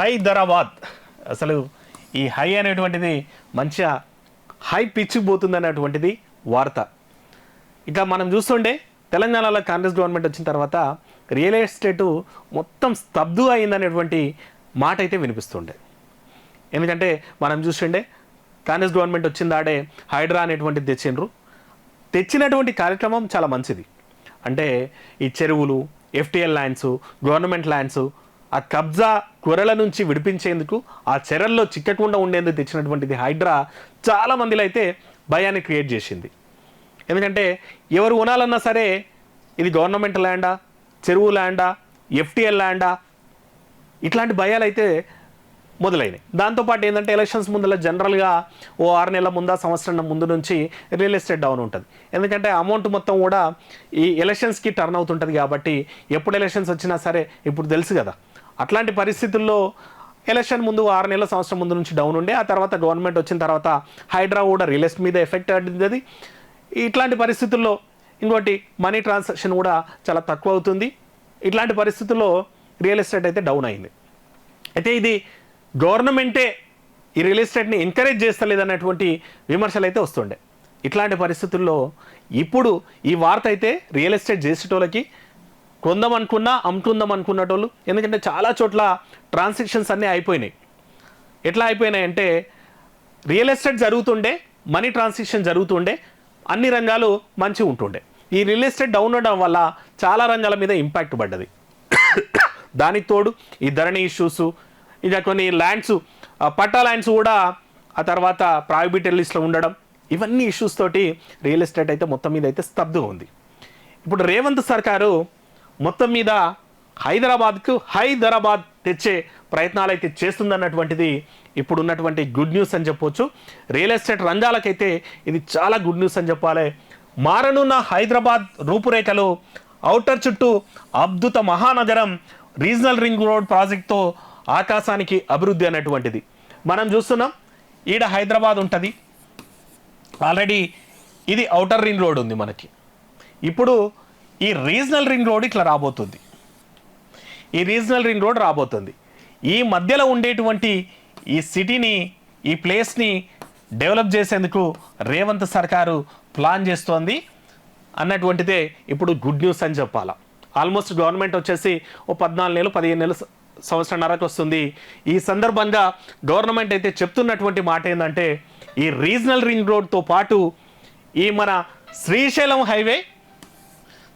హైదరాబాద్. అసలు ఈ హై అనేటువంటిది మంచిగా హై పిచ్ పోతుంది అనేటువంటిది వార్త. ఇక మనం చూస్తుండే తెలంగాణలో కాంగ్రెస్ గవర్నమెంట్ వచ్చిన తర్వాత రియల్ ఎస్టేటు మొత్తం స్తబ్దు అయిందనేటువంటి మాట అయితే వినిపిస్తుండే. ఎందుకంటే మనం చూస్తుండే కాంగ్రెస్ గవర్నమెంట్ వచ్చిందాడే హైడ్రా అనేటువంటిది తెచ్చిండ్రు. తెచ్చినటువంటి కార్యక్రమం చాలా మంచిది. అంటే ఈ చెరువులు ఎఫ్టీఎల్ ల్యాండ్స్ గవర్నమెంట్ ల్యాండ్స్ ఆ కబ్జా కొరల నుంచి విడిపించేందుకు ఆ చెరల్లో చిక్కకుండా ఉండేందుకు తెచ్చినటువంటిది హైడ్రా చాలా మందిలో అయితే భయాన్ని క్రియేట్ చేసింది. ఎందుకంటే ఎవరు కొనాలన్నా సరే ఇది గవర్నమెంట్ ల్యాండా చెరువు ల్యాండా ఎఫ్టీఎల్ ల్యాండా ఇట్లాంటి భయాలు అయితే మొదలైనవి దాంతోపాటు ఏంటంటే ఎలక్షన్స్ ముందర జనరల్గా ఓ ఆరు నెలల ముందా సంవత్సరం ముందు నుంచి రియల్ ఎస్టేట్ డౌన్ ఉంటుంది. ఎందుకంటే అమౌంట్ మొత్తం కూడా ఈ ఎలక్షన్స్కి టర్న్ అవుతుంటుంది కాబట్టి ఎప్పుడు ఎలక్షన్స్ వచ్చినా సరే ఇప్పుడు తెలుసు కదా. అట్లాంటి పరిస్థితుల్లో ఎలక్షన్ ముందు ఆరు నెలల సంవత్సరం ముందు నుంచి డౌన్ ఉండే ఆ తర్వాత గవర్నమెంట్ వచ్చిన తర్వాత హైడ్రా కూడా రియల్ ఎస్టేట్ మీద ఎఫెక్ట్ అయింది అది ఇట్లాంటి పరిస్థితుల్లో ఇంకోటి మనీ ట్రాన్సాక్షన్ కూడా చాలా తక్కువ అవుతుంది. ఇట్లాంటి పరిస్థితుల్లో రియల్ ఎస్టేట్ అయితే డౌన్ అయింది. అయితే ఇది గవర్నమెంటే ఈ రియల్ ఎస్టేట్ని ఎంకరేజ్ చేస్తలేదన్నటువంటి విమర్శలు అయితే వస్తుండే. ఇట్లాంటి పరిస్థితుల్లో ఇప్పుడు ఈ వార్త అయితే రియల్ ఎస్టేట్ చేసేటోళ్ళకి కొందాం అనుకున్నా అమ్ముకుందాం అనుకున్నటోళ్ళు ఎందుకంటే చాలా చోట్ల ట్రాన్సాక్షన్స్ అన్నీ అయిపోయినాయి. ఎట్లా అయిపోయినాయి అంటే రియల్ ఎస్టేట్ జరుగుతుండే మనీ ట్రాన్సాక్షన్ జరుగుతుండే అన్ని రంగాలు మంచిగా ఉంటుండే. ఈ రియల్ ఎస్టేట్ డౌన్ అవడం వల్ల చాలా రంగాల మీద ఇంపాక్ట్ పడ్డది. దానికి తోడు ఈ ధరణి ఇష్యూస్ ఇంకా కొన్ని ల్యాండ్స్ పట్టా ల్యాండ్స్ కూడా ఆ తర్వాత ప్రైవేట్ లిస్ట్లో ఉండడం ఇవన్నీ ఇష్యూస్ తోటి రియల్ ఎస్టేట్ అయితే మొత్తం మీద అయితే స్తబ్దుగా ఉంది. ఇప్పుడు రేవంత్ సర్కారు మొత్తం మీద హైదరాబాద్కు హైదరాబాద్ తెచ్చే ప్రయత్నాలు అయితే చేస్తుందన్నటువంటిది ఇప్పుడు ఉన్నటువంటి గుడ్ న్యూస్ అని చెప్పొచ్చు. రియల్ ఎస్టేట్ రంగాలకైతే ఇది చాలా గుడ్ న్యూస్ అని చెప్పాలి. మారనున్న హైదరాబాద్ రూపురేఖలు ఔటర్ చుట్టూ అద్భుత మహానగరం రీజనల్ రింగ్ రోడ్ ప్రాజెక్ట్తో ఆకాశానికి అభివృద్ధి అనేటువంటిది. మనం చూస్తున్నాం ఈడ హైదరాబాద్ ఉంటుంది. ఆల్రెడీ ఇది ఔటర్ రింగ్ రోడ్ ఉంది మనకి. ఇప్పుడు ఈ రీజనల్ రింగ్ రోడ్ ఇట్లా రాబోతుంది. ఈ రీజనల్ రింగ్ రోడ్ రాబోతుంది. ఈ మధ్యలో ఉండేటువంటి ఈ సిటీని ఈ ప్లేస్ని డెవలప్ చేసేందుకు రేవంత్ సర్కారు ప్లాన్ చేస్తోంది. అన్నటువంటిదే ఇప్పుడు గుడ్ న్యూస్ అని చెప్పాలా. ఆల్మోస్ట్ గవర్నమెంట్ వచ్చేసి ఓ పద్నాలుగు నెలలు పదిహేను నెలలు సంవత్సరంన్నరకు వస్తుంది. ఈ సందర్భంగా గవర్నమెంట్ అయితే చెప్తున్నటువంటి మాట ఏంటంటే ఈ రీజనల్ రింగ్ రోడ్తో పాటు ఈ మన శ్రీశైలం హైవే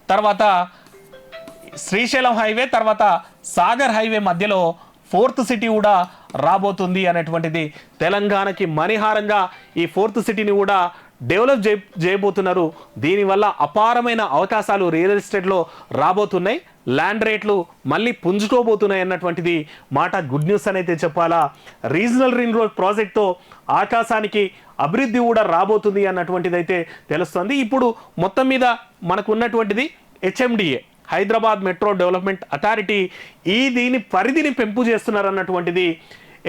తర్వాత శ్రీశైలం హైవే తర్వాత సాగర్ హైవే మధ్యలో ఫోర్త్ సిటీ కూడా రాబోతుంది అనేటువంటిది తెలంగాణకి మణిహారంగా ఈ ఫోర్త్ సిటీని కూడా డెవలప్ చే చేయబోతున్నారు దీనివల్ల అపారమైన అవకాశాలు రియల్ ఎస్టేట్లో రాబోతున్నాయి. ల్యాండ్ రేట్లు మళ్ళీ పుంజుకోబోతున్నాయి అన్నటువంటిది మాట గుడ్ న్యూస్ అని అయితే చెప్పాలా? రీజనల్ రింగ్ రోడ్ ప్రాజెక్ట్తో ఆకాశానికి అభివృద్ధి కూడా రాబోతుంది అన్నటువంటిది అయితే తెలుస్తుంది. ఇప్పుడు మొత్తం మీద మనకు ఉన్నటువంటిది HMDA Hyderabad metro development authority. ఈ దీని పరిధిని పెంపు చేస్తున్నారన్నటువంటిది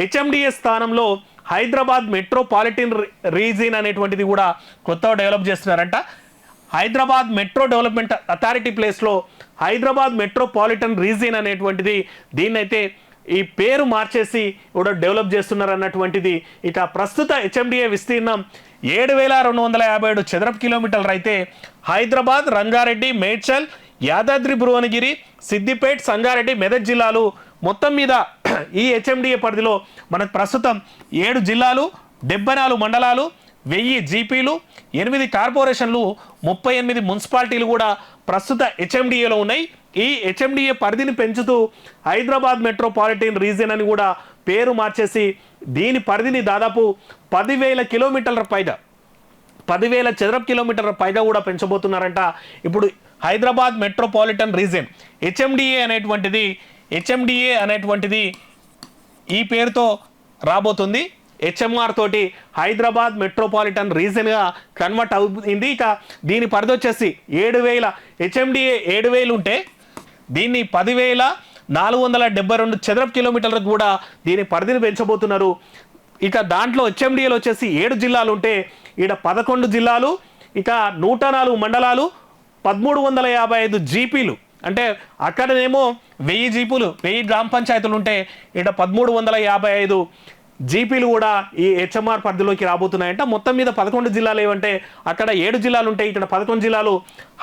హెచ్ఎండిఏ స్థానంలో హైదరాబాద్ మెట్రోపాలిటన్ రీజియన్ అనేటువంటిది కూడా కొత్తగా డెవలప్ చేస్తున్నారంట. హైదరాబాద్ మెట్రో డెవలప్మెంట్ అథారిటీ ప్లేస్లో హైదరాబాద్ మెట్రోపాలిటన్ రీజియన్ అనేటువంటిది దీన్నైతే ఈ పేరు మార్చేసి కూడా డెవలప్ చేస్తున్నారు అన్నటువంటిది ఇక ప్రస్తుత హెచ్ఎండిఏ విస్తీర్ణం ఏడు వేల రెండు వందల యాభై ఏడు చదరపు కిలోమీటర్లు అయితే హైదరాబాద్ రంగారెడ్డి మేడ్చల్ యాదాద్రి భువనగిరి సిద్దిపేట్ సంగారెడ్డి మెదక్ జిల్లాలు మొత్తం మీద ఈ హెచ్ఎండిఏ పరిధిలో మన ప్రస్తుతం ఏడు జిల్లాలు డెబ్బై నాలుగు మండలాలు వెయ్యి జీపీలు ఎనిమిది కార్పొరేషన్లు ముప్పై ఎనిమిది మున్సిపాలిటీలు కూడా ప్రస్తుత హెచ్ఎండిఏలో ఉన్నాయి. ఈ హెచ్ఎండిఏ పరిధిని పెంచుతూ హైదరాబాద్ మెట్రోపాలిటన్ రీజియన్ అని కూడా పేరు మార్చేసి దీని పరిధిని దాదాపు పదివేల కిలోమీటర్ల పైగా పదివేల చదరపు కిలోమీటర్ల పైగా కూడా పెంచబోతున్నారంట ఇప్పుడు హైదరాబాద్ మెట్రోపాలిటన్ రీజియన్. హెచ్ఎండిఏ అనేటువంటిది హెచ్ఎండిఏ అనేటువంటిది ఈ పేరుతో రాబోతుంది. హెచ్ఎంఆర్ తోటి హైదరాబాద్ మెట్రోపాలిటన్ రీజన్గా కన్వర్ట్ అవుతుంది. ఇక దీని పరిధి వచ్చేసి ఏడు వేల హెచ్ఎండిఏ ఏడు వేలు ఉంటే దీన్ని పదివేల నాలుగు వందల డెబ్బై రెండు చదరపు కిలోమీటర్లకు కూడా దీని పరిధిని పెంచబోతున్నారు. ఇక దాంట్లో హెచ్ఎండిఏలు వచ్చేసి ఏడు జిల్లాలు ఉంటే ఈడ పదకొండు జిల్లాలు ఇక నూట నాలుగు మండలాలు పదమూడు వందల యాభై ఐదు జీపీలు అంటే అక్కడనేమో వెయ్యి జీపులు వెయ్యి గ్రామ పంచాయతీలు ఉంటే ఇక్కడ పదమూడు వందల యాభై ఐదు జీపీలు కూడా ఈ హెచ్ఎంఆర్ పరిధిలోకి రాబోతున్నాయంట. మొత్తం మీద పదకొండు జిల్లాలు ఏవంటే అక్కడ ఏడు జిల్లాలు ఉంటాయి. ఇక్కడ పదకొండు జిల్లాలు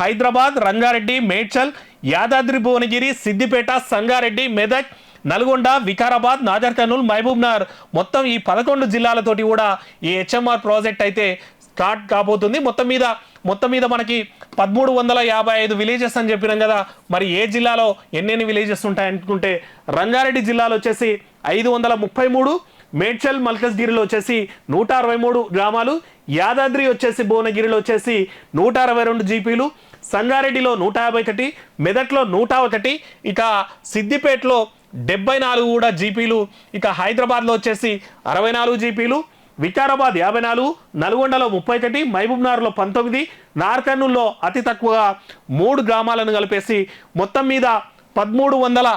హైదరాబాద్ రంగారెడ్డి మేడ్చల్ యాదాద్రి భువనగిరి సిద్దిపేట సంగారెడ్డి మెదక్ నల్గొండ వికారాబాద్ నాజర్ కర్నూలు మహబూబ్ నగర్. మొత్తం ఈ పదకొండు జిల్లాలతోటి కూడా ఈ హెచ్ఎంఆర్ ప్రాజెక్ట్ అయితే స్టార్ట్ కాబోతుంది. మొత్తం మీద మొత్తం మీద మనకి పదమూడు వందల యాభై ఐదు విలేజెస్ అని చెప్పినాం కదా. మరి ఏ జిల్లాలో ఎన్నెన్ని విలేజెస్ ఉంటాయనుకుంటే రంగారెడ్డి జిల్లాలో వచ్చేసి ఐదు వందల ముప్పై మూడు మేడ్చల్ మల్కజ్గిరిలో వచ్చేసి నూట అరవై మూడు గ్రామాలు యాదాద్రి వచ్చేసి భువనగిరిలో వచ్చేసి నూట అరవై రెండు జీపీలు సంగారెడ్డిలో నూట యాభై ఒకటి మెదక్లో నూట ఒకటి ఇక సిద్దిపేటలో డెబ్బై నాలుగు కూడా జీపీలు ఇక హైదరాబాద్లో వచ్చేసి అరవై నాలుగు జీపీలు వికారాబాద్ యాభై నాలుగు నల్గొండలో ముప్పై ఒకటి మహబూబ్నగర్లో పంతొమ్మిది నార్కర్నూల్లో అతి తక్కువగా మూడు గ్రామాలను కలిపేసి మొత్తం మీద పదమూడు వందల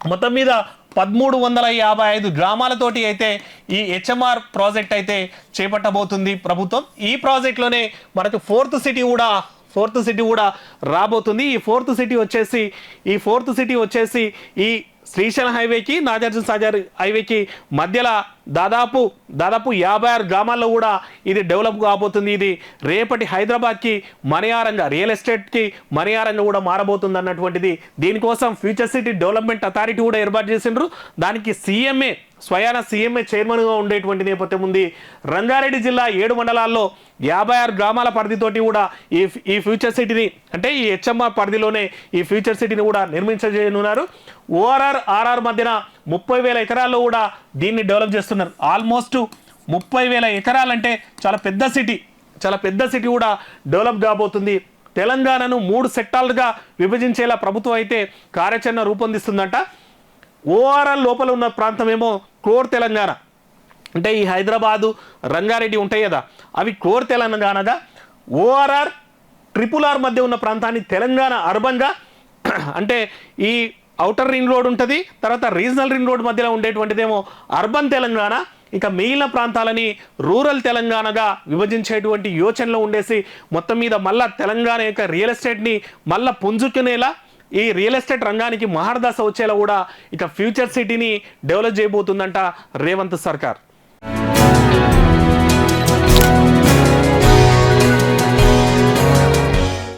మొత్తం మీద పదమూడు వందల యాభై ఐదు గ్రామాలతోటి అయితే ఈ హెచ్ఎంఆర్ ప్రాజెక్ట్ అయితే చేపట్టబోతుంది ప్రభుత్వం. ఈ ప్రాజెక్ట్లోనే మనకు ఫోర్త్ సిటీ కూడా ఫోర్త్ సిటీ కూడా రాబోతుంది. ఈ ఫోర్త్ సిటీ వచ్చేసి ఈ ఫోర్త్ సిటీ వచ్చేసి ఈ శ్రీశైలం హైవేకి నాగార్జున సాగర్ హైవేకి మధ్యలో దాదాపు దాదాపు యాభై ఆరు గ్రామాల్లో కూడా ఇది డెవలప్ కాబోతుంది. ఇది రేపటి హైదరాబాద్కి మణియారంగా రియల్ ఎస్టేట్కి మణియారంగా కూడా మారబోతుంది అన్నటువంటిది. దీనికోసం ఫ్యూచర్ సిటీ డెవలప్మెంట్ అథారిటీ కూడా ఏర్పాటు చేసిండ్రు. దానికి సీఎంఏ స్వయాన సీఎంఏ చైర్మన్గా ఉండేటువంటి నేపథ్యం ఉంది. రంగారెడ్డి జిల్లా ఏడు మండలాల్లో యాభై ఆరు గ్రామాల పరిధితోటి కూడా ఈ ఈ ఫ్యూచర్ సిటీని అంటే ఈ హెచ్ఎంఆర్ పరిధిలోనే ఈ ఫ్యూచర్ సిటీని కూడా నిర్మించజేయనున్నారు. ఓఆర్ఆర్ ఆర్ఆర్ మధ్యన ముప్పై వేల ఎకరాల్లో కూడా దీన్ని డెవలప్ చేస్తున్నారు. ఆల్మోస్ట్ ముప్పై వేల ఎకరాలంటే చాలా పెద్ద సిటీ చాలా పెద్ద సిటీ కూడా డెవలప్ కాబోతుంది. తెలంగాణను మూడు సెక్టార్లుగా విభజించేలా ప్రభుత్వం అయితే కార్యాచరణ రూపొందిస్తుందంట. ఓఆర్ఆర్ లోపల ఉన్న ప్రాంతం ఏమో కోర్ తెలంగాణ. అంటే ఈ హైదరాబాదు రంగారెడ్డి ఉంటాయి కదా అవి కోర్ తెలంగాణగా ఓఆర్ఆర్ ట్రిపుల్ ఆర్ మధ్య ఉన్న ప్రాంతాన్ని తెలంగాణ అర్బన్గా అంటే ఈ అవుటర్ రింగ్ రోడ్ ఉంటుంది తర్వాత రీజనల్ రింగ్ రోడ్ మధ్యలో ఉండేటువంటిదేమో అర్బన్ తెలంగాణ. ఇంకా మిగిలిన ప్రాంతాలని రూరల్ తెలంగాణగా విభజించేటువంటి యోచనలో ఉండేసి మొత్తం మీద మళ్ళా తెలంగాణ యొక్క రియల్ ఎస్టేట్ని మళ్ళా పుంజుకునేలా ఈ రియల్ ఎస్టేట్ రంగానికి మహారదాస వచ్చేలా కూడా ఇక ఫ్యూచర్ సిటీని డెవలప్ చేయబోతుందంట రేవంత్ సర్కార్.